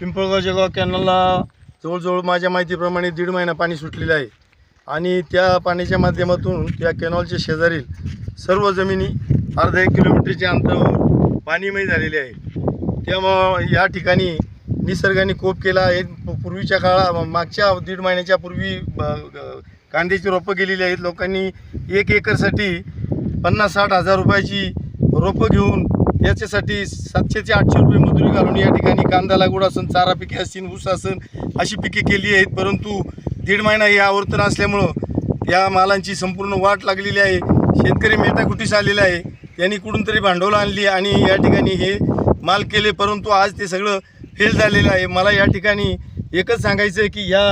पिंपळगाव जळगाव कॅनलला जवळजवळ माझ्या माहितीप्रमाणे दीड महिना पाणी सुटलेलं आहे. आणि त्या पाण्याच्या माध्यमातून त्या कॅनॉलच्या शेजारील सर्व जमिनी अर्धा एक किलोमीटरच्या अंतरावर पाणीमय झालेले आहे. त्यामुळं या ठिकाणी निसर्गाने कोप केला. आहे पूर्वीच्या काळा मागच्या दीड महिन्याच्या पूर्वी कांद्याची रोपं गेलेली आहेत. लोकांनी एक एकरसाठी पन्नास साठ हजार रुपयाची रोपं घेऊन याच्यासाठी सातशे ते आठशे रुपये मजुरी घालून या ठिकाणी कांदा लागवड असन चारा पिके असतील ऊस असन अशी पिके केली आहेत. परंतु दीड महिना हे आवर्तन असल्यामुळं या मालांची संपूर्ण वाट लागलेली आहे. शेतकरी मेटाकुटीस आलेला आहे. त्यांनी कुठून तरी भांडवल आणली आणि या ठिकाणी हे माल केले परंतु आज ते सगळं फेल झालेलं आहे. मला या ठिकाणी एकच सांगायचं आहे की या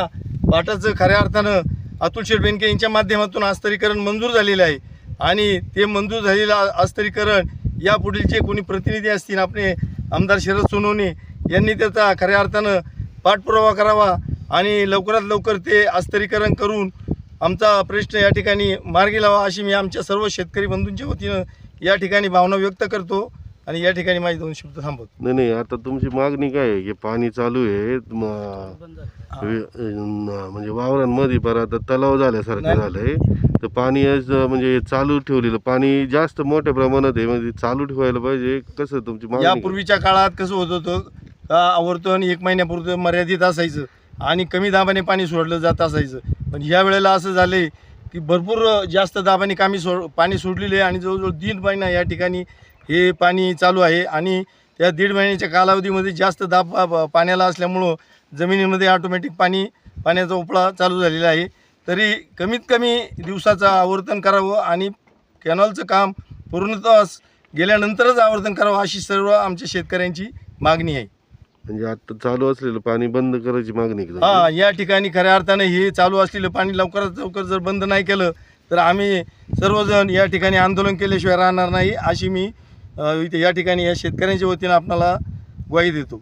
वाटाचं खऱ्या अर्थानं अतुल शेठ बेनके यांच्या माध्यमातून अस्तरीकरण मंजूर झालेलं आहे. आणि ते मंजूर झालेलं आस्तरीकरण अस्तरीकरण या पुढील जे कोणी प्रतिनिधी असतील आपले आमदार शरद सोनवणे यांनी त्याचा खऱ्या अर्थानं पाठपुरावा करावा आणि लवकरात लवकर ते अस्तरीकरण करून आमचा प्रश्न या ठिकाणी मार्गी लावा अशी मी आमच्या सर्व शेतकरी बंधूंच्या वतीनं या ठिकाणी भावना व्यक्त करतो आणि या ठिकाणी माझे दोन शब्द थांबवतो नाही नाही आता तुमची मागणी काय आहे? हे पाणी चालू आहे म्हणजे वावरांमध्ये पर आता तलाव झाल्यासारखं. झालंय तर पाणी आज चालू म्हणजे चालू ठेवलेलं. पाणी जास्त मोठ्या प्रमाणात आहे म्हणजे चालू ठेवायला पाहिजे. कसं तुमची मागणी? काय? यापूर्वीच्या काळात कसं होत होतं का आवर्तन एक महिन्यापुरतं मर्यादित असायचं आणि कमी दाबाने पाणी सोडलं जात असायचं. पण ह्या वेळेला असं झालंय की भरपूर जास्त दाबाने कामी सोड पाणी सोडलेले आहे आणि जवळजवळ दीड महिना या ठिकाणी हे पाणी चालू आहे आणि त्या दीड महिन्याच्या कालावधीमध्ये जास्त दाब पाण्याला असल्यामुळं जमिनीमध्ये ऑटोमॅटिक पाणी पाण्याचा उपळा चालू झालेला आहे. तरी कमीत कमी दिवसाचं आवर्तन करावं आणि कॅनॉलचं काम पूर्णतः गेल्यानंतरच आवर्तन करावं अशी सर्व आमच्या शेतकऱ्यांची मागणी आहे म्हणजे आता चालू असलेलं पाणी बंद करायची मागणी तुमची? हा या ठिकाणी खऱ्या अर्थाने हे चालू असलेलं पाणी लवकरात लवकर जर बंद नाही केलं तर आम्ही सर्वजण या ठिकाणी आंदोलन केल्याशिवाय राहणार नाही अशी मी अ, इथे या ठिकाणी या शेतकऱ्यांच्या वतीनं आपणाला ग्वाही देतो